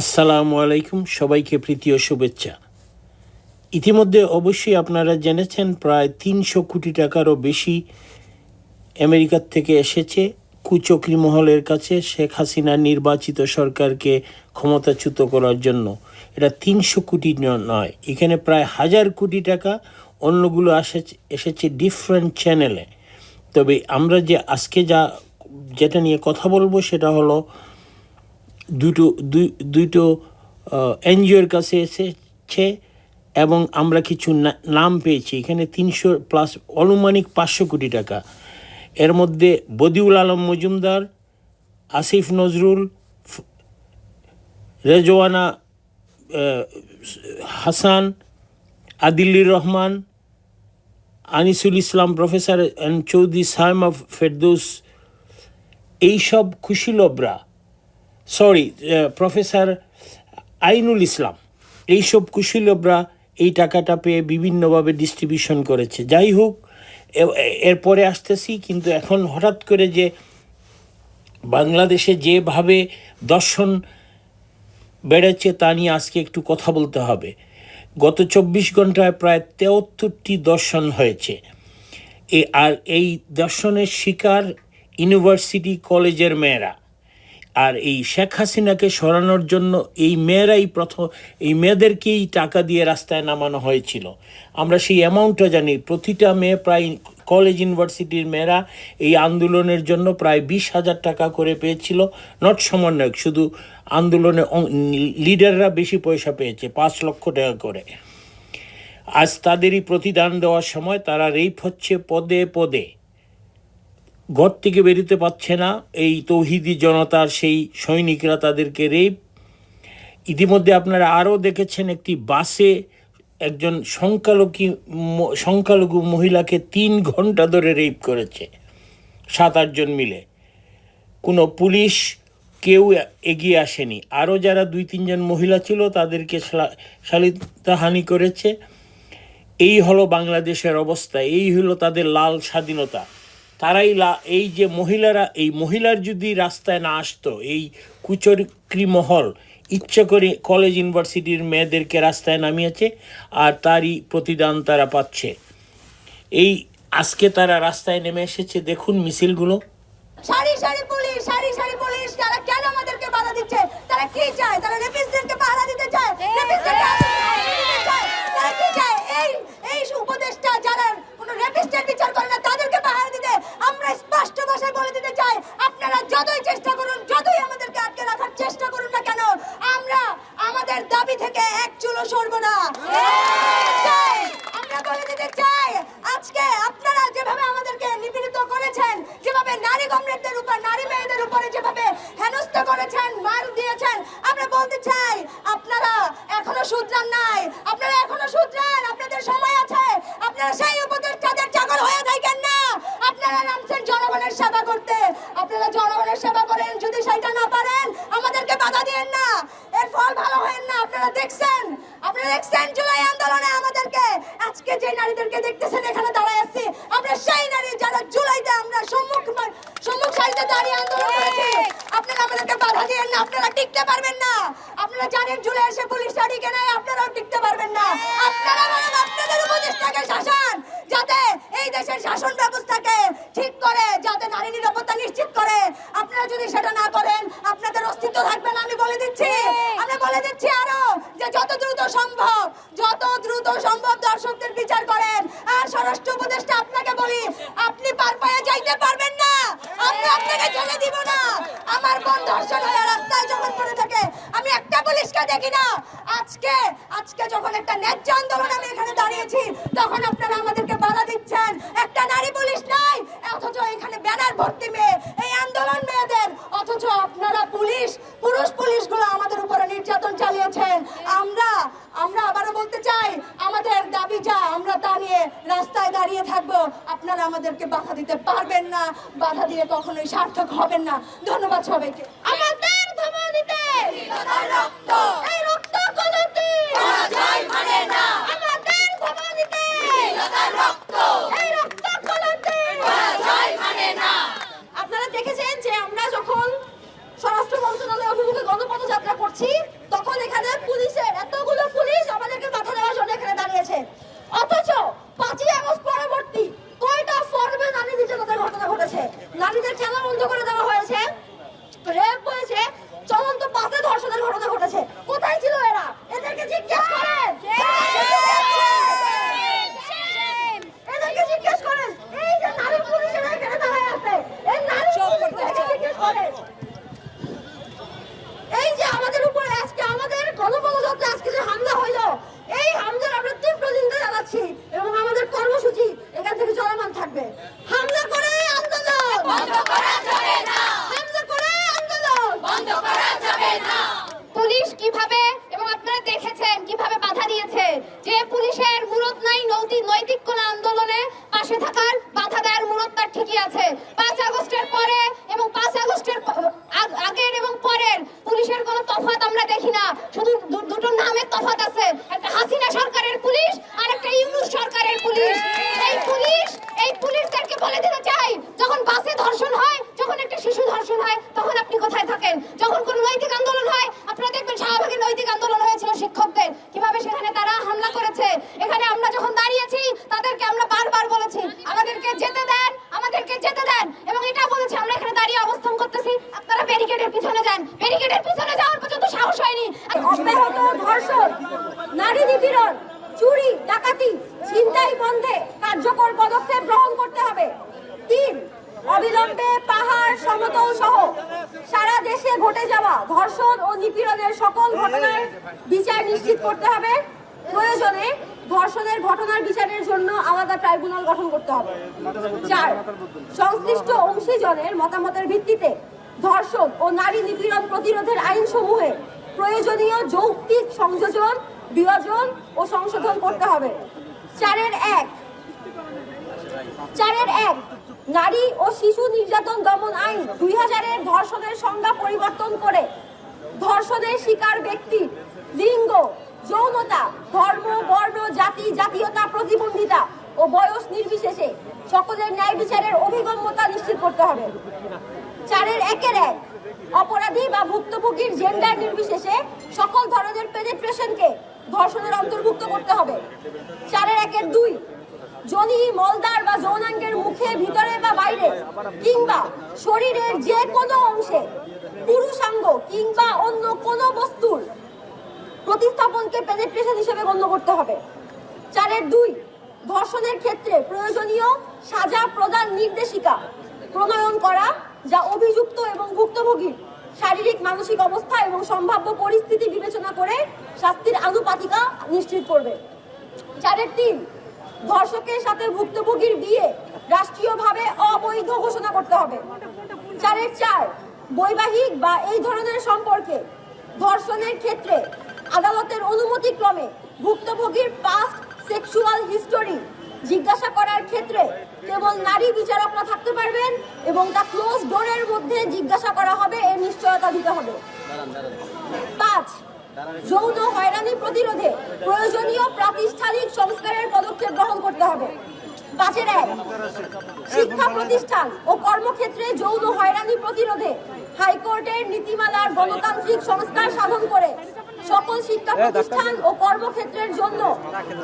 আসসালামু আলাইকুম, সবাইকে প্রীতি ও শুভেচ্ছা। ইতিমধ্যে অবশ্যই আপনারা জেনেছেন, প্রায় তিনশো কোটি টাকারও বেশি আমেরিকার থেকে এসেছে। কুচক্রি মহলের কাছে শেখ হাসিনা নির্বাচিত সরকারকে ক্ষমতাচ্যুত করার জন্য। এটা তিনশো কোটি নয়, এখানে প্রায় হাজার কোটি টাকা অন্যগুলো এসেছে এসেছে ডিফারেন্ট চ্যানেলে তবে আমরা যে আজকে যা যেটা নিয়ে কথা বলব সেটা হলো দুটো দুটো এনজিওর কাছে এসেছে এবং আমরা কিছু নাম পেয়েছি। এখানে তিনশো প্লাস অনুমানিক পাঁচশো কোটি টাকা। এর মধ্যে বদিউল আলম মজুমদার, আসিফ নজরুল রেজওয়ানা হাসান, আদিল্লির রহমান, আনিসুল ইসলাম, প্রফেসর এন্ড চৌধুরী, সাইম ফেরদৌস, এইসব খুশিলবরা সরি প্রফেসর আইনুল ইসলাম এইসব কুশীলবরা এই টাকাটা পেয়ে বিভিন্নভাবে ডিস্ট্রিবিউশন করেছে। যাই হোক এরপরে আসতেছি, কিন্তু এখন হঠাৎ করে যে বাংলাদেশে যেভাবে দর্শন বেড়েছে তা নিয়ে আজকে একটু কথা বলতে হবে। গত চব্বিশ ঘন্টায় প্রায় তেহত্তরটি দর্শন হয়েছে। এ, আর এই দর্শনের শিকার ইউনিভার্সিটি কলেজের মেয়েরা। আর এই শেখ হাসিনাকে সরানোর জন্য এই মেয়েরাই প্রথম, এই মেয়েদেরকেই টাকা দিয়ে রাস্তায় নামানো হয়েছিল। আমরা সেই অ্যামাউন্টটা জানি, প্রতিটা মেয়ে প্রায় কলেজ ইউনিভার্সিটির মেয়েরা এই আন্দোলনের জন্য প্রায় বিশ হাজার টাকা করে পেয়েছিল। নট সমন্বয়ক, শুধু আন্দোলনে লিডাররা বেশি পয়সা পেয়েছে, পাঁচ লক্ষ টাকা করে। আজ তাদেরই প্রতিদান দেওয়ার সময় তারা রেপ হচ্ছে পদে পদে। ঘর থেকে বেরোতে পারছে না। এই তৌহিদি জনতার সেই সৈনিকরা তাদেরকে রেপ ইতিমধ্যে আপনারা আরও দেখেছেন একটি বাসে একজন সংখ্যালঘী, সংখ্যালঘু মহিলাকে তিন ঘণ্টা ধরে রেপ করেছে সাত আটজন মিলে। কোনো পুলিশ কেউ এগিয়ে আসেনি। আরও যারা দুই তিনজন মহিলা ছিল তাদেরকে শালিতাহানি করেছে। এই হলো বাংলাদেশের অবস্থা। এই হলো তাদের লাল স্বাধীনতা। তারাই এই যে মহিলারা, এই মহিলার যদি রাস্তায় না আসতো, এই কুচক্রি মহল, ইচ্ছে করে কলেজ ইউনিভার্সিটির মেয়েদেরকে রাস্তায় নামিয়েছে আর তারই প্রতিদান তারা পাচ্ছে। এই আজকে তারা রাস্তায় নেমে এসেছে, দেখুন মিছিলগুলো। তারা কি চায়? তারা রেপিস্টদেরকে দিতে চায় তারা কি চায় এই এই উপদেশটা যারা কোনো রেপিস্টের বিচার করে না তাদেরকে পাহারা দিতে আমরা স্পষ্ট ভাষায় বলে দিতে চাই আপনারা যতই চেষ্টা করুন যতই আমাদেরকে আটকে রাখার চেষ্টা করুন না কেন আমরা আমাদের দাবি থেকে এক চুলো সরব না চাই, আমরা বলে দিতে চাই আজকে আপনারা যেভাবে আমাদেরকে নিপীড়িত করেছেন যেভাবে নারী কমরেডদের উপর নারী মেয়েদের উপরে যেভাবে হেনস্থা করেছেন মার দিয়েছেন আমরা বলতে চাই আপনারা এখনও শুধরান নাই। আপনারা দিয়েন না আপনারা টিকতে পারবেন না। আপনারা জানেন জুলাই এসে পুলিশ টিকে নাই আপনারাও টিকতে পারবেন না। আপনারা বরং আপনাদের উপদেষ্টাকে শাসন, যাতে এই দেশের শাসন ব্যবস্থাকে ঠিক করে, যাতে নারী নিরাপত্তা নিশ্চিত করে। আপনারা যদি সেটা না করেন, আপনাদের অস্তিত্ব থাকবে না, আমি বলে দিচ্ছি। আমরা বলে দিচ্ছি আরও যে যত দ্রুত সম্ভব, যত দ্রুত সম্ভব দর্শকদের বিচার করেন। আর স্বরাষ্ট্র উপদেষ্টা আপনাকে বলি, আপনি পার পায়ে যাইতে পারবেন না। আমি আপনাকে ছেড়ে দিব না। আমার বোন ধর্ষণ হয়ে রাস্তায় যখন পড়ে থাকে, আমি একটা পুলিশকে দেখি না। আজকে আজকে যখন একটা ন্যায্য আন্দোলন আমি এখানে দাঁড়িয়েছি, তখন আপনারা আমাদেরকে বাধা দিচ্ছেন। একটা নারী পুলিশ নাই। অথচ এখানে ব্যানার ভর্তি মেয়ে, এই আন্দোলন মেয়েদের। অথচ আপনারা পুলিশ, পুরুষ পুলিশগুলো আমাদের উপরে নির্যাতন চালিয়েছেন। আমরা আমরা আবারও বলতে চাই, আমাদের দাবি যা, আমরা তা নিয়ে রাস্তায় দাঁড়িয়ে থাকব। আপনারা আমাদেরকে বাধা দিতে পারবেন না, বাধা দিয়ে কখনোই সার্থক হবেন না। ধন্যবাদ সবাইকে। আমাদের দিতে থাকবে। হামলা করে আন্দোলন। পুলিশ কীভাবে এবং আপনারা দেখেছেন কীভাবে বাধা দিয়েছে যে পুলিশের নাই নৈতিক নৈতিক আন্দোলনে পাশে থাকার বাধা ঠিকই আছে। পাঁচ আগস্টের পরে এবং পাঁচ আগস্টের আগের এবং পরের পুলিশের কোনো আমরা দেখি না। শুধু দুটো নামের তফাত আছে। একটা হাসিনা সরকারের পুলিশ অব্যাহত ধর্ষণ, নারী নিপীড়ন, চুরি, ডাকাতি, ছিনতাই বন্ধে কার্যকর পদক্ষেপ গ্রহণ করতে হবে। তিন, অবিলম্বে পাহাড়, সমতল সহ সারা দেশে ঘটে যাওয়া ধর্ষণ ও নিপীড়নের সকল ঘটনার বিচার নিশ্চিত করতে হবে। প্রয়োজনে ধর্ষণের ঘটনার বিচারের জন্য আলাদা ট্রাইব্যুনাল গঠন করতে হবে। চার, সংশ্লিষ্ট অংশীজনের মতামতের ভিত্তিতে ধর্ষণ ও নারী নিপীড়ন প্রতিরোধের আইনসমূহে প্রয়োজনীয় যৌক্তিক সংযোজন, বিভাজন ও সংশোধন করতে হবে। চারের এক। চারের এক, নারী ও শিশু নির্যাতন দমন আইন দুই হাজারের ধর্ষণের সংজ্ঞা পরিবর্তন করে ধর্ষণের শিকার ব্যক্তি, লিঙ্গ, যৌনতা, ধর্ম, বর্ণ, জাতি, জাতীয়তা, প্রতিবন্ধিতা ও বয়স নির্বিশেষে সকলের ন্যায় বিচারের অভিগম্যতা নিশ্চিত করতে হবে। চারের একের এক। অপরাধী বা ভুক্তভোগীর জেন্ডার নির্বিশেষে সকল ধরনের পেনিট্রেশনকে ধর্ষণের অন্তর্ভুক্ত করতে হবে। চারের একের দুই, জনি মলদার বা যৌনাঙ্গের মুখে, ভিতরে বা বাইরে, কিংবা শরীরের যে কোনো অংশে, পুরুষাঙ্গ কিংবা অন্য কোনো বস্তুর প্রতিস্থাপনকে পেনিট্রেশন হিসেবে গণ্য করতে হবে। চারের দুই, ধর্ষণের ক্ষেত্রে প্রয়োজনীয় সাজা প্রদান নির্দেশিকা প্রণয়ন করা যা অভিযুক্ত এবং ভুক্তভোগীর শারীরিক, মানসিক অবস্থা এবং সম্ভাব্য পরিস্থিতি বিবেচনা করে শাস্তির আনুপাতিকা নিশ্চিত করবে। চারের তিন, ধর্ষকের সাথে ভুক্তভোগীর বিয়ে রাষ্ট্রীয়ভাবে অবৈধ ঘোষণা করতে হবে। চারের চার, বৈবাহিক বা এই ধরনের সম্পর্কে ধর্ষণের ক্ষেত্রে আদালতের অনুমতিক্রমে ভুক্তভোগীর পাস্ট সেক্সুয়াল হিস্টোরি জিজ্ঞাসা করার ক্ষেত্রে কেবল নারী বিচারকরা থাকতে পারবেন এবং তা ক্লোজ ডোরের মধ্যে জিজ্ঞাসা করা হবে এর নিশ্চয়তা দিতে হবে। পাঁচ যৌন হয়রানি প্রতিরোধে প্রয়োজনীয় প্রাতিষ্ঠানিক সংস্কারের পদক্ষেপ গ্রহণ করতে হবে। পাঁচের এক শিক্ষা প্রতিষ্ঠান ও কর্মক্ষেত্রে যৌন হয়রানি প্রতিরোধে হাইকোর্টের নীতিমালার গণতান্ত্রিক সংস্কার সাধন করে সকল শিক্ষা প্রতিষ্ঠান ও কর্মক্ষেত্রের জন্য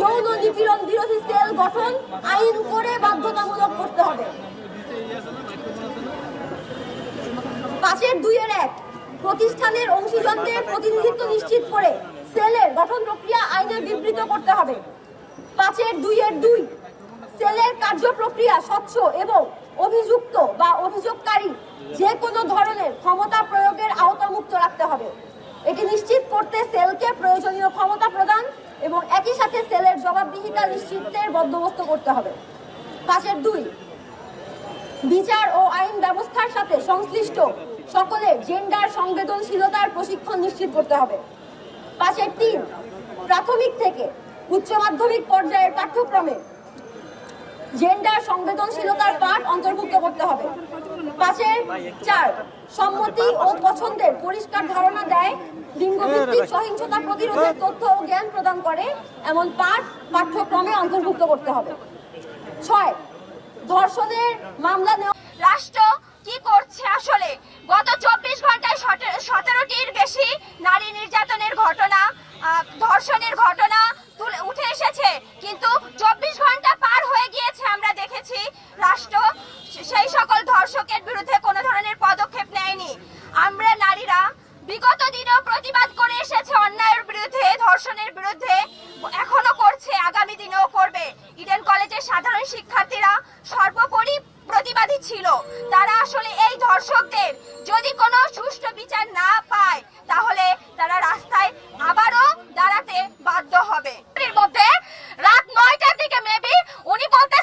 যৌন নিপীড়ন বিরোধী সেল গঠন আইন করে বাধ্যতামূলক করতে হবে। পাঁচের দুইয়ের এক প্রতিষ্ঠানের অংশীজনদের প্রতিনিধিত্ব নিশ্চিত করে সেলের গঠন প্রক্রিয়া আইনে বিবৃত করতে হবে। পাঁচের দুইয়ের দুই সেলের কার্য প্রক্রিয়া স্বচ্ছ এবং অভিযুক্ত বা অভিযোগকারী যে কোনো ধরনের ক্ষমতা প্রয়োগের আওতামুক্ত রাখতে হবে। এটি নিশ্চিত করতে সেলকে প্রয়োজনীয় ক্ষমতা প্রদান এবং একই সাথে সেলের জবাবদিহিতা নিশ্চিতের বন্দোবস্ত করতে হবে। পাঁচের দুই, বিচার ও আইন ব্যবস্থার সাথে সংশ্লিষ্ট সকলের জেন্ডার সংবেদনশীলতার প্রশিক্ষণ নিশ্চিত করতে হবে। পাশের তিন, প্রাথমিক থেকে উচ্চ মাধ্যমিক পর্যায়ের পাঠ্যক্রমে জেন্ডার সংবেদনশীলতার পাঠ অন্তর্ভুক্ত করতে হবে। চার। সম্মতি ও পছন্দের পরিষ্কার ধারণা দেয়, লিঙ্গভিত্তিক সহিংসতা প্রতিরোধের তথ্য ও জ্ঞান প্রদান করে, এমন পাঠ পাঠ্যক্রমে অন্তর্ভুক্ত করতে হবে। ছয়, ধর্ষণের মামলা নেওয়া রাষ্ট্র কি করছে আসলে? গত চব্বিশ ঘন্টায় সতেরোটির বেশি নারী নির্যাতনের ঘটনা ধর্ষণের ঘটনা উঠে এসেছে। কিন্তু চব্বিশ ঘণ্টা হয়ে গিয়েছে, আমরা দেখেছি রাষ্ট্র সেই সকল ধর্ষকের বিরুদ্ধে কোনো ধরনের পদক্ষেপ নেয়নি। আমরা নারীরা বিগত দিনেও প্রতিবাদ করে এসেছে অন্যায়ের বিরুদ্ধে, ধর্ষণের বিরুদ্ধে, এখনও করছে, আগামী দিনেও করবে। ইডেন কলেজের সাধারণ শিক্ষার্থীরা সর্বোপরি প্রতিবাদী ছিল। তারা আসলে এই ধর্ষকদের যদি কোনো সুষ্ঠু বিচার না পায়, তাহলে তারা রাস্তায় আবারও দাঁড়াতে বাধ্য হবে। মধ্যে রাত নয়টার দিকে মেবি উনি বলতেছে